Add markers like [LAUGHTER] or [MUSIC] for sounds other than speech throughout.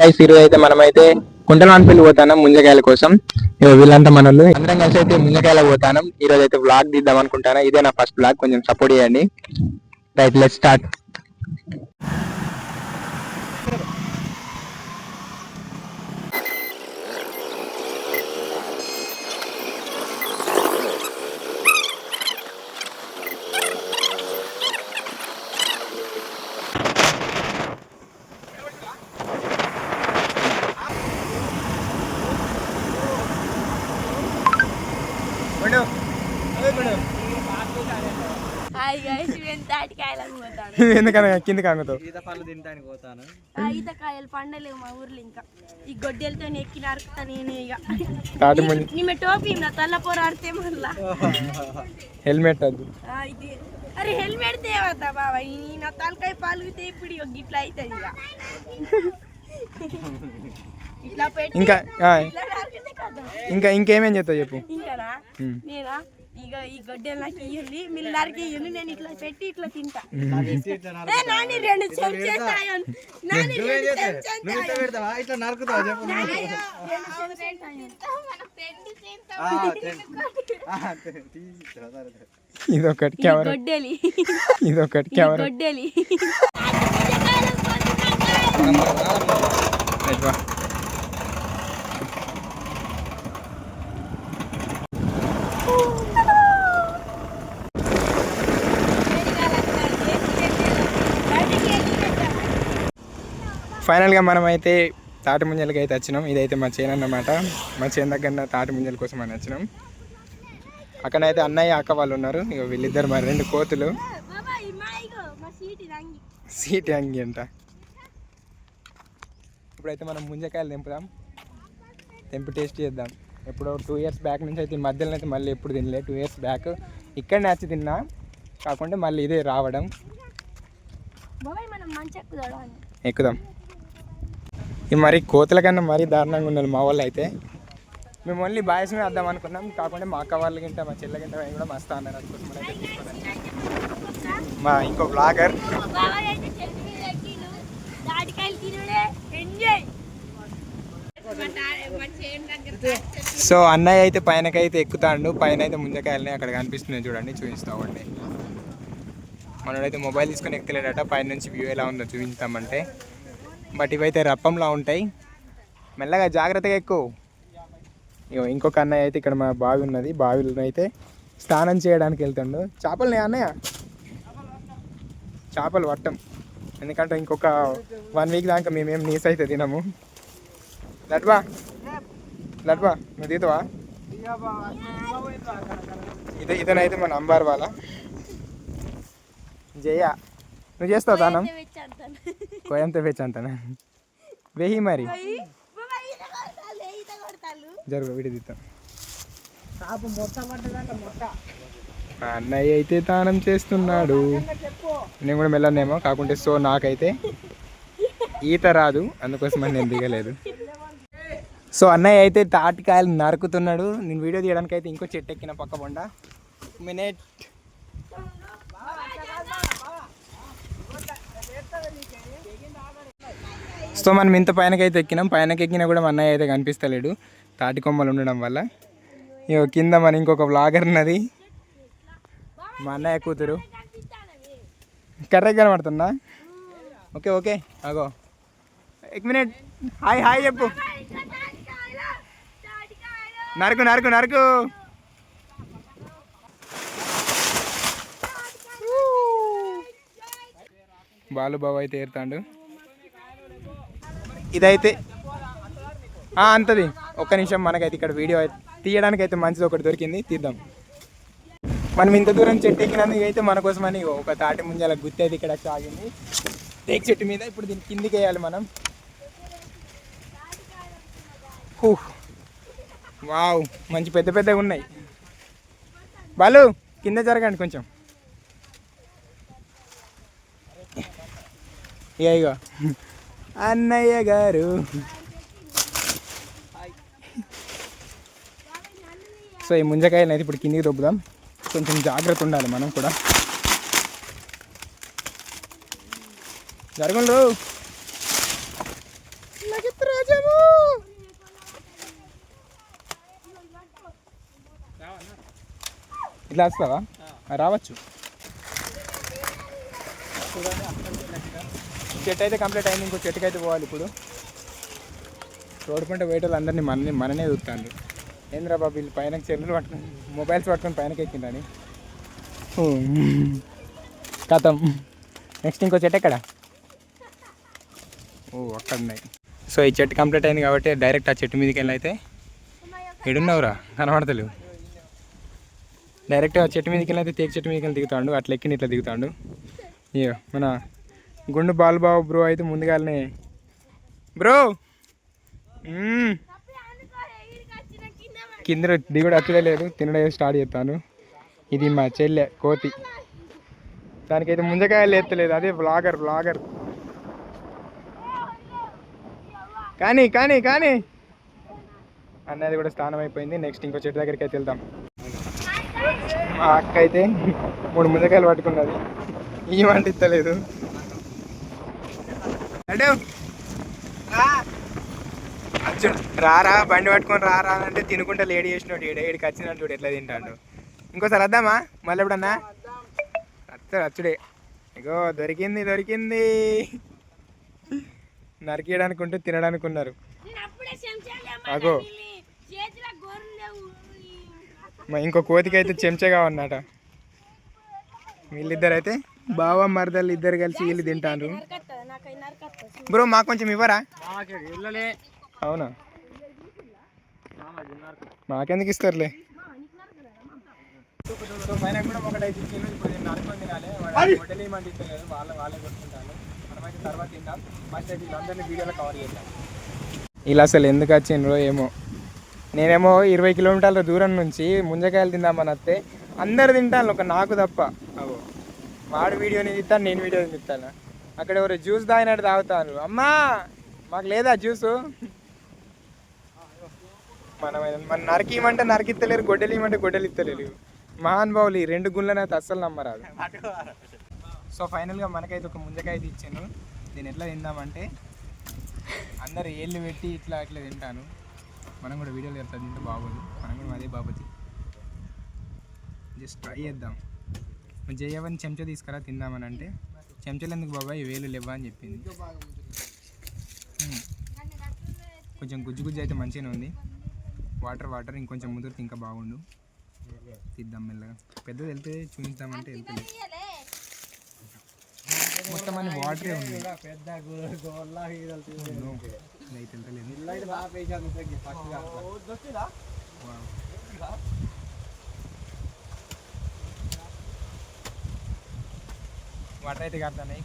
Guys ఈరోజు అయితే మనమైతే కుంటలవానిపల్లి పోతాను ముంజకాయల కోసం. వీళ్ళంతా మనల్ని అందరం కలిసి అయితే ముంజకాయల పోతాను. ఈ రోజు అయితే బ్లాగ్ తీద్దాం అనుకుంటాను. ఇదే నా ఫస్ట్ బ్లాగ్ కొంచెం సపోర్ట్ చేయండి. రైట్ లెట్ స్టార్ట్ ఎందుకన్నా కింద కాంగతో? ఈత పళ్ళు తినడానికి పోతాను. ఆ ఈతకాయలు పండలేవు మా ఊర్లో ఇంకా. ఈ గొడ్డలతో ఎక్కి నరుకుతా నేను ఇక. నిమ్మ టోపీ నా తల్ల పోరాడితే మళ్ళా. హెల్మెట్ అది. ఆ, ఇది. అరే హెల్మెట్ తేవద్దా బాబా ఈ నా తలకాయ పాలుగితే ఇప్పుడు ఇగో గిట్లా అవుతుంది ఇక. [LAUGHS] ఇట్లా పెట్టి ఇంకా ఇంకా ఇంకేమేం చెప్తావు చెప్పు. ఇంకానా? ఉమ్. నేనా? ఇక ఈ గొడ్డలు నాకు ఇయ్యండి మీరు నరికి ఇయ్యండి నేను ఇట్లా పెట్టి ఇట్లా తింటా. ఏ నాని రెండు చెంచాలు తాగను. నాని రెండు చెంచాలు నువ్వు ఇట్లా పెడతావా? ఇట్లా నరుకుతావా? చెప్పు ఆ, తిన్. ఆ, తిన్. తీసిరా, సరే, సరే. ఇదొకటి కెమెరా. గొడ్డలి. ఇదొకటి ఇది కెమెరా. గొడ్డలి రైట్ వా. ఫైనల్గా మనం అయితే తాటి ముంజలకి అయితే వచ్చినాం. ఇదైతే మా చేను అన్నమాట. మా చేను దగ్గర తాటి ముంజల కోసం అని వచ్చినాం. అక్కడైతే అన్నయ్య అక్క వాళ్ళు ఉన్నారు. ఇక వీళ్ళిద్దరు మరి రెండు కోతులు. సీట్ అంగి అంట. ఇప్పుడైతే మనం ముంజకాయలు తెంపుదాం. తెంపి టేస్ట్ చేద్దాం. ఎప్పుడో టూ ఇయర్స్ బ్యాక్ నుంచి అయితే ఈ మధ్యలో అయితే మళ్ళీ ఎప్పుడు తినలే. టూ ఇయర్స్ బ్యాక్ ఇక్కడనే వచ్చి తిన్నా. కాకుండా మళ్ళీ ఇదే రావడం. ఎక్కుదాం. ఈ మరి కోతుల కన్నా మరీ దారుణంగా ఉన్నారు మా వాళ్ళు అయితే. మేము ఓన్లీ బాయ్స్ మీద వద్దాం అనుకున్నాం కాకుండా మా అక్క వాళ్ళ గింట మా చెల్లె గింట కూడా మస్తు అన్నారు. అందుకోసం అయితే మా ఇంకో బ్లాగర్ సో అన్నయ్య అయితే పైనకైతే ఎక్కుతాడు పైన అయితే ముంజకాయలని అక్కడ కనిపిస్తున్నాయి చూడండి చూపిస్తామండి మనోడైతే మొబైల్ తీసుకొని ఎక్కలేడట పైన నుంచి వ్యూ ఎలా ఉందో చూపిస్తామంటే. బట్ ఇవైతే రప్పంలా ఉంటాయి. మెల్లగా జాగ్రత్తగా ఎక్కువ. ఇగో ఇంకొక అన్నయ్య అయితే ఇక్కడ మా బావి ఉన్నది. బావిలో అయితే స్నానం చేయడానికి వెళ్తాడు. చేపలు అన్నయ్య? చేపలు పట్టం. ఎందుకంటే ఇంకొక వన్ వీక్ దాకా మేమేం నీస్ అయితే తినము. లడ్వా? లడ్వా నువ్వు తీతవా? ఇదే ఇతనైతే మన అంబార్ వాళ్ళ. జయ. నువ్వు చేస్తావు దానం? కోయంత వేచి అంటానా. వెయ్యి మరి. జరుగు విడి తీద్దాం మా అన్నయ్య అయితే దానం చేస్తున్నాడు. నేను కూడా మెల్లనేమో కాకుంటే సో నాకైతే ఈత రాదు అందుకోసం నేను దిగలేదు. సో అన్నయ్య అయితే తాటికాయలు నరుకుతున్నాడు. నేను వీడియో తీయడానికి అయితే ఇంకో చెట్టు ఎక్కిన పక్క బొండ. మినిట్. సో మనం ఇంత పైనకైతే ఎక్కినాం. పైనకి ఎక్కినా కూడా మా అన్నయ్య అయితే కనిపిస్తలేడు. తాటి కొమ్మలు ఉండడం వల్ల. ఇక కింద మన ఇంకొక బ్లాగర్ ఉన్నది. మా అన్నయ్య కూతురు. కర్రెగా కనబడుతుందా ఓకే ఓకే. అగో. ఎక్ మినిట్ హాయ్ హాయ్ చెప్పు. నరకు నరకు నరకు. బాలు బాబు అయితే ఏరుతాడు. ఇదైతే అంతది. ఒక్క నిమిషం మనకైతే ఇక్కడ వీడియో అయితే- తీయడానికి అయితే మంచిది ఒకటి దొరికింది. తీద్దాం. మనం ఇంత దూరం చెట్టు ఎక్కినందుకు అయితే మన కోసమని ఒక తాటి ముంజాల గుత్తి అయితే ఇక్కడ సాగింది. టేక్ చెట్టు మీద ఇప్పుడు దీన్ని కిందికి వేయాలి మనం. హూ. వావ్. మంచి పెద్ద పెద్దగా ఉన్నాయి. బాలు కింద జరగండి కొంచెం. ఇక ఇగో. అన్నయ్య గారు. సో ఈ ముంజకాయలు అయితే ఇప్పుడు కిందికి దొబ్బుదాం. కొంచెం జాగ్రత్త ఉండాలి మనం కూడా. జరగండు ఇట్లా వస్తావా? రావచ్చు. చెట్టు అయితే కంప్లీట్ అయింది ఇంకో చెట్టుకి అయితే పోవాలి ఇప్పుడు. రోడ్డు పంట వేటలు అందరినీ మనని మననే చూస్తాను ఏంద్రా బాబు వీళ్ళు పైన చెల్లులు పట్టుకుని మొబైల్స్ పట్టుకొని పైనకి ఎక్కిందని కథం. నెక్స్ట్ ఇంకో చెట్టు ఎక్కడ? ఓ అక్కడ ఉన్నాయి సో ఈ చెట్టు కంప్లీట్ అయింది కాబట్టి డైరెక్ట్ ఆ చెట్టు మీదకి వెళ్ళి అయితే ఎడున్నావురా? కనబడతలేవు. డైరెక్ట్ ఆ చెట్టు మీదకి వెళ్ళి అయితే తేక చెట్టు మీదకి వెళ్ళి దిగుతాడు అట్లా ఎక్కిన ఇట్లా దిగుతాడు. ఇయ్యో మన గుండు బాలబాబు బ్రో అయితే ముందుగానే బ్రో! కింద దిగుడు అచ్చుడే లేదు తినడం స్టార్ట్ చేస్తాను. ఇది మా చెల్లె కోతి. దానికైతే ముంజకాయలు ఎత్తలేదు అదే బ్లాగర్ బ్లాగర్ కానీ కానీ కానీ. అన్నది కూడా స్నానం అయిపోయింది నెక్స్ట్ ఇంకో చెట్టు దగ్గరికి అయితే వెళ్దాం. మా అక్క అయితే మూడు ముంజకాయలు పట్టుకున్నది. ఏమంటలేదు అచ్చుడు రారా బండి పట్టుకొని రారా అని అంటే తినుకుంటా లేడీ చేసినాడు ఏడు ఏడికి వచ్చినట్టు ఎట్లా తింటాడు. ఇంకోసారి వద్దామా? మళ్ళీ ఎప్పుడన్నా? అచ్చాడు అచ్చుడే. ఇగో దొరికింది దొరికింది. నరికేయడానికి ఉంటే తినడానికి ఉన్నారు నేను అప్పుడే చెంచాలు అగో. ఇంకో కోతికి అయితే చెంచగా ఉన్నట వీళ్ళిద్దరు అయితే బావ మరదలు ఇద్దరు కలిసి వీళ్ళు తింటారు బ్రో మాకు కొంచెం ఇవ్వరా? అవునా? మాకెందుకు ఇస్తారులే? సో పైన కూడా ఒకటి అయితే ఇచ్చిండు ఇప్పుడు నేను అనుకొని తినాలి వాడు హోటల్ ఏమంటే ఇస్తలేదు వాళ్ళ వాళ్ళే కొట్టుకుంటాను మనమైతే తర్వాత తిందాం ఫస్ట్ అయితే వీళ్ళందరినీ వీడియోలో కవర్ చేద్దాం ఇలా అసలు ఎందుకు వచ్చిండ్రో ఏమో. నేనేమో ఇరవై కిలోమీటర్ల దూరం నుంచి ముంజకాయలు తిందామని వస్తే అందరు తింటాను ఒక నాకు తప్ప. వాడు వీడియోని తిస్తాను నేను వీడియో తిస్తాను అక్కడ ఎవరు జ్యూస్ తాగినట్టు తాగుతాను అమ్మా! మాకు లేదా జ్యూసు? మనం మన నరికిమంటే నరికిత్తలేరు గొడ్డలు ఇవ్వమంటే గొడ్డలు ఇస్తలేరు మహానుభావులు ఈ రెండు గుళ్ళని అయితే అస్సలు నమ్మరాదు. సో ఫైనల్గా మనకైతే ఒక ముంజకాయ అయితే ఇచ్చాను దీన్ని ఎట్లా తిందామంటే అందరు ఏళ్ళు పెట్టి ఇట్లా అట్లా తింటాను. మనం కూడా వీడియోలు చెప్తా తింటే బాగోదు. మనం కూడా అదే బాబుజీ జస్ట్ ట్రై చేద్దాం. జయవని చెంచా తీసుకురా తిందామని అంటే చెంచాలు ఎందుకు బాబాయ్ వేలు లేవా అని చెప్పింది. కొంచెం గుజ్జు గుజ్జు అయితే మంచిగానే ఉంది. వాటర్ వాటర్ ఇంకొంచెం ముదిరితే ఇంకా బాగుండు. తీద్దాం మెల్లగా. పెద్దది వెళ్తే చూపిద్దామంటే వెళ్తుంది మొత్తం అన్ని వాటరే ఉంది. పెద్ద ఇదైతే వెళ్తలేదు ఇళ్ళైతే బాగా పేషాలు ఉంటాయి ఫస్ట్ Wow. వాటర్ అయితే కడుతున్నాయి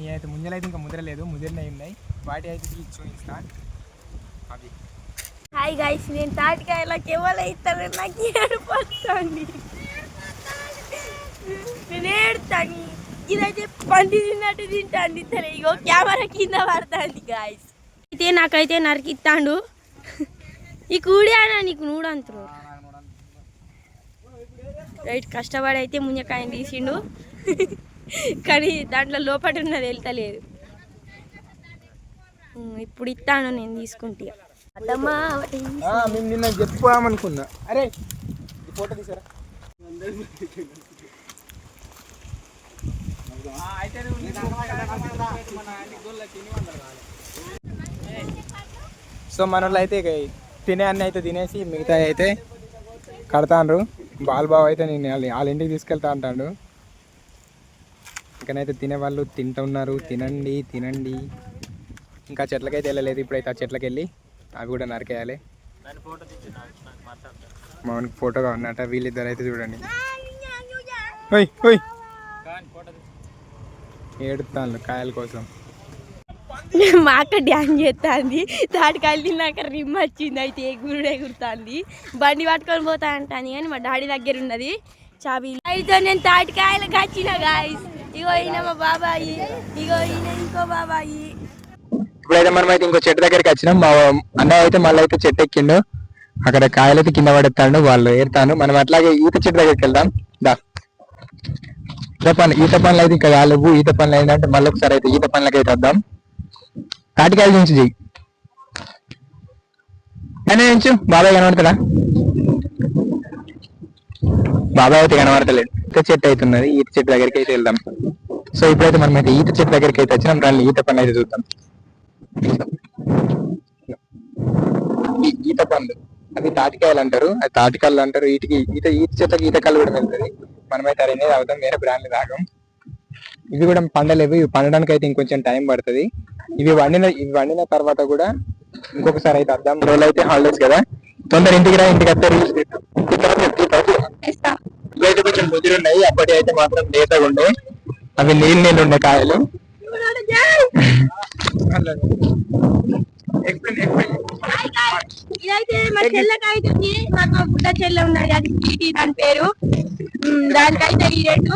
ఈ అయితే ముంజలు ఇంకా ముదరలేదు ముదిరినవి ఉన్నాయి. వాటి అయితే చూపిస్తా అవి. హాయ్ గైస్ నేను తాటికాయలకి ఎవరు ఇస్తారు నాకు ఏడుపొస్తుంది. నేను ఏడుతాను. ఇదైతే పండి తిన్నట్టు తింటాను ఇద్దరు ఇగో కెమెరా కింద పడుతుంది గాయస్ అయితే నాకైతే నరికిస్తాడు. ఈ కూడి నీకు నూడంతరు. రైట్ కష్టపడి అయితే ముంజకాయని తీసిండు. కానీ దాంట్లో లోపల ఉన్నది వెళ్తలేదు. ఇప్పుడు ఇస్తాను నేను తీసుకుంటే. మేము నిన్న చెప్పుకోమనుకున్నా అరే ఈ ఫోటో తీసారా? సో మన వాళ్ళు అయితే తినే అన్ని అయితే తినేసి మిగతా అయితే కడతాండ్రు. బాలబాబు అయితే నేను వాళ్ళ వాళ్ళ ఇంటికి తీసుకెళ్తా అంటాడు. ఇకనైతే తినేవాళ్ళు తింటున్నారు. తినండి తినండి. ఇంకా చెట్లకైతే వెళ్ళలేదు. ఇప్పుడైతే ఆ చెట్లకి వెళ్ళి అవి కూడా నరికేయాలి. మామూలుగా ఫోటోగా ఉన్నట. వీళ్ళిద్దరు అయితే చూడండి ఏడుతాను కాయల కోసం. మా అక్క డ్యాన్స్ చేస్తుంది తాటికాయలు తిన్నాక రిమ్ వచ్చింది. అయితే ఎగురుడు ఎగురుతుంది. బండి పట్టుకొని పోతా అంటాను కానీ మా డాడీ దగ్గర ఉన్నది. చాబీ అయితే నేను తాటికాయలకు వచ్చిన గాయస్ ఇగో ఈయన మా బాబాయి. ఇగో ఈయన ఇంకో బాబాయి. ఇప్పుడైతే మనం అయితే ఇంకో చెట్టు దగ్గరికి వచ్చినాం. మా అన్నయ్య అయితే మళ్ళీ అయితే చెట్టు ఎక్కిండు. అక్కడ కాయలైతే కింద పడేస్తాడు. వాళ్ళు ఏరుతాను మనం అట్లాగే ఈత చెట్టు దగ్గరికి వెళ్దాం. దా. ఈత పనులు ఈత పనులు అయితే ఇంకా కాలేవు ఈత పనులు ఏంటంటే మళ్ళీ ఒకసారి అయితే ఈత పనులకి అయితే వద్దాం. తాటికాయలు నుంచి చెయ్యి అని నుంచు బాబాయ్ కనబడతాడా? బాబాయ్ అయితే కనబడతలేదు ఈత చెట్టు అవుతున్నది ఈత చెట్టు దగ్గరికి అయితే వెళ్దాం. సో ఇప్పుడైతే మనం అయితే ఈత చెట్టు దగ్గరికి అయితే వచ్చినాం. రండి ఈత పని అయితే చూద్దాం. ఈత పండు అవి తాటికాయలు అంటారు. అది తాటికాయలు అంటారు. వీటికి ఈత ఈత చెట్లకి ఈత కళ్ళు కూడా వెళ్తుంది మనమైతే అరే తాగుతాం వేరే బ్రాండ్లు తాగం. ఇవి కూడా పండలేవు ఇవి. పండడానికి అయితే ఇంకొంచెం టైం పడుతుంది. ఇవి వండిన ఇవి వండిన తర్వాత కూడా ఇంకొకసారి అయితే అర్థం రోజులు అయితే హాలిడేస్ కదా. తొందర ఇంటికి రా ఇంటికి వస్తే రీల్స్ ఇవైతే కొంచెం ముదిరి ఉన్నాయి. అప్పటి అయితే మాత్రం లేతగా ఉండే. అవి నీళ్ళు నీళ్ళు ఉండే కాయలు. ఇదైతే మా చెల్లెకి అవుతుంది మాకు బుడ్డ చెల్లె ఉన్నది అది స్వీటీ దాని పేరు. దానికైతే ఈ రేటు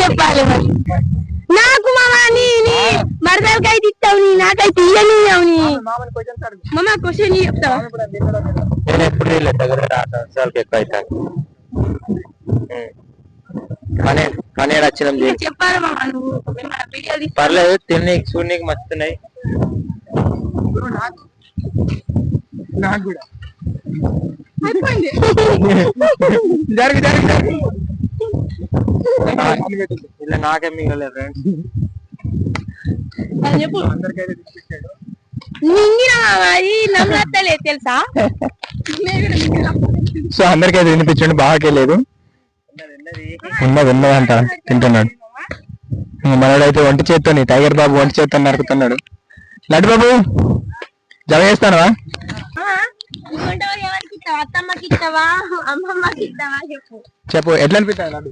చెప్పాలి మరి? నాకు మామ నీ నీ ఇస్తావు నాకైతే ఇయ్యని నీ. మామ క్వశ్చన్ చెప్తావా? ఎప్పుడు దగ్గర ఎక్కువ అవుతాను కానీ కానీ వచ్చినాం పర్లేదు తిన్నీకి చూడనీకి మస్తున్నాయి. నాకు కూడా. అయిపోయింది. జరుగు జరుగు జరుగు. ఇలా నాకే మిగలేదు ఫ్రెండ్స్. చెప్పు. అందరికైతే తీసుకొచ్చాడు తెలుసా? సో అందరికైతే వినిపించండి బాగా లేదు. ఉన్నది. ఉన్నది అంట తింటున్నాడు. మనోడైతే ఒంటి చేత్తోని టైగర్ బాబు ఒంటి చేత్తో నరుకుతున్నాడు. లడ్డు బాబు జమ చేస్తానవా? చెప్పు. ఎట్లా అనిపిస్తాడు లడ్డు?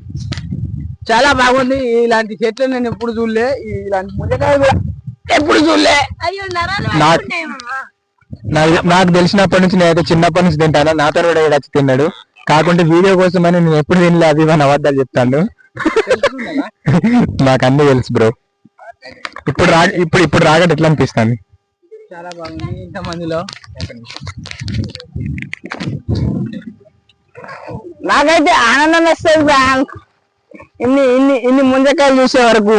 చాలా బాగుంది. ఇలాంటి చెట్లు నేను ఎప్పుడు చూడలే. ఇలాంటి ముంజకాయ కూడా ఎప్పుడు చూడలే. నాకు తెలిసినప్పటి నుంచి నేనైతే చిన్నప్పటి నుంచి తింటాను. నాతో కూడా వచ్చి తిన్నాడు. కాకుంటే వీడియో కోసమని నేను ఎప్పుడు తినలే అది మన అబద్ధాలు చెప్తాను నాకు అన్ని తెలుసు బ్రో. ఇప్పుడు రా ఇప్పుడు ఇప్పుడు రాగట్టు ఎట్లా అనిపిస్తుంది? చాలా బాగుంది. ఇంత మందిలో. నాకైతే ఆనందం వస్తుంది బ్యాంక్. ఇన్ని ఇన్ని ఇన్ని ముంజకాయలు చూసే వరకు.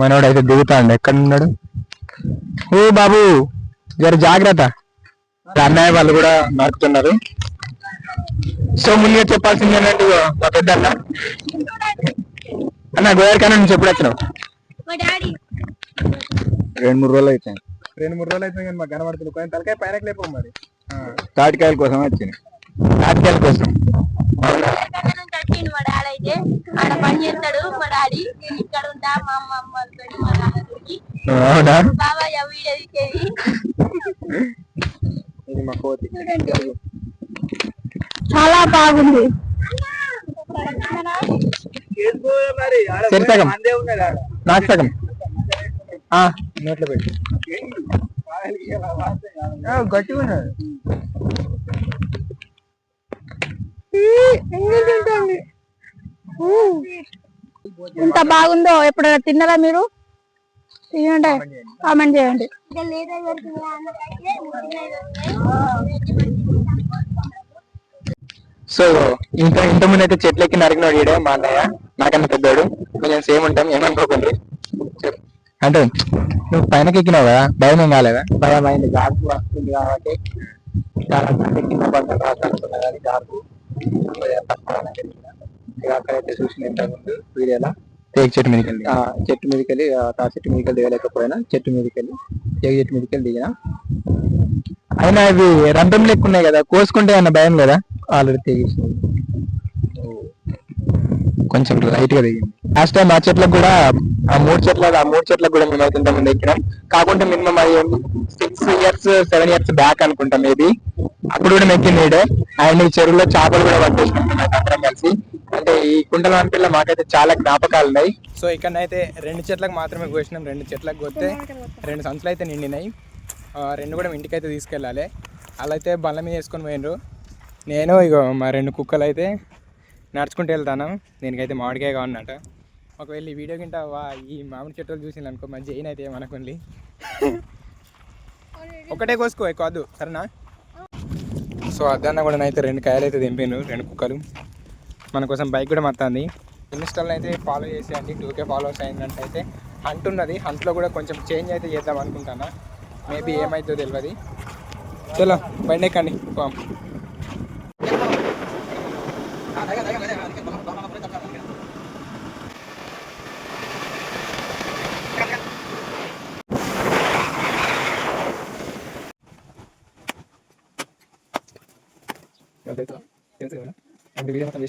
మనోడు దిగుతాండు. ఎక్కడ ఉన్నాడు ఓ బాబు జర జాగ్రత్త. అన్నయ్య వాళ్ళు కూడా నడుపుతున్నారు. సో ముందుగా చెప్పాల్సింది ఏంటంటే మా పెద్ద అన్న. అన్న గోయర్కన్నా నుంచి ఎప్పుడు వచ్చినావు? మా డాడీ. రెండు మూడు రోజులు అవుతాయి రెండు మూడు రోజులు అయితే మాకు కనబడుతుంది. కొంచెం తలకాయ పైన లేపు మరి. తాటికాయల కోసం వచ్చింది తాటికాయల కోసం. మా డాడీ అయితే. ఆడ పని చేస్తాడు మా డాడీ. నేను ఇక్కడ ఉంటా మా అమ్మ అమ్మతో మా నాన్నతోటి అవునా? బాబాయ్ ఆ వీడియో తీసేది. ఇది మా కోతి. చాలా బాగుంది. నాకు సగం. ఆ, నోట్లో పెట్టి. గట్టిగా ఎంత బాగుందో ఎప్పుడైనా తిన్నారా మీరు? తినండి. కామెంట్ చేయండి. సో ఇంత ఇంత ముందు అయితే చెట్లు ఎక్కి నరికినాడు ఈడే మా అన్నయ్య. నాకన్నా పెద్దోడు. కొంచెం సేమ్ ఉంటాం ఏమనుకోకండి. అంటే నువ్వు పైనకి ఎక్కినావు కదా భయం ఏం కాలేదా? భయం అయింది. గార్పు వస్తుంది కాబట్టి చాలా మంది కింద పడ్డ రాసానుకున్నా కానీ గార్పు ఇక అక్కడైతే చూసిన ఇంతకుముందు వీడియోలా. చెట్టు మీదకి వెళ్ళి. ఆ చెట్టు మీదకి వెళ్ళి ఆ చెట్టు మీదకి వెళ్ళి దిగలేకపోయినా చెట్టు మీదకి వెళ్ళి తెగ చెట్టు మీదకి వెళ్ళి దిగిన. అయినా ఇవి రంధ్రం లెక్క ఉన్నాయి కదా కోసుకుంటే అన్న భయం లేదా? ఆల్రెడీ తెగేసింది. కొంచెం లైట్గా దిగింది లాస్ట్ టైం ఆ చెట్లకు కూడా ఆ మూడు చెట్ల ఆ మూడు చెట్లకు కూడా మేము అయితే ఇంతకుముందు ఎక్కినాం కాకుంటే మినిమం అది six years seven years back అనుకుంటాం మేబీ. అప్పుడు కూడా మెక్కింది ఈడే అండ్ ఈ చెరువులో చేపలు కూడా పట్టేసినాం అందరం కలిసి. అంటే ఈ కుంటల వంటిలో మాకైతే చాలా జ్ఞాపకాలు ఉన్నాయి. సో ఇక్కడ అయితే రెండు చెట్లకు మాత్రమే కోసినాం. రెండు చెట్లకు కొస్తే రెండు సంచులు అయితే నిండినాయి. ఆ, రెండు కూడా ఇంటికి అయితే తీసుకెళ్ళాలి. అలా అయితే బండ్ల మీద వేసుకొని పోయినరు నేను ఇగో మా రెండు కుక్కలు అయితే నడుచుకుంటూ వెళ్తాను దీనికైతే మామిడికాయ కావాలన్నట ఒకవేళ ఈ వీడియో కింద వా ఈ మామిడి చెట్టులు చూసింది అనుకో మా జైన్ అయితే ఏమనుకోండి ఒకటే కోసుకో ఎక్కువ వద్దు సరేనా? సో అద్దన్న కూడా అయితే రెండు కాయలు అయితే దింపాను రెండు కుక్కలు. మన కోసం బైక్ కూడా మత్తాంది. ఇన్స్టాల్లో అయితే ఫాలో చేసేయండి టూకే ఫాలోవర్స్ అయిందంటే అయితే అంటున్నది. ఉన్నది హంట్లో కూడా కొంచెం చేంజ్ అయితే చేద్దాం అనుకుంటాను మేబీ ఏమైతుందో తెలియదు చలో బండి ఎక్కండి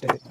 টাকা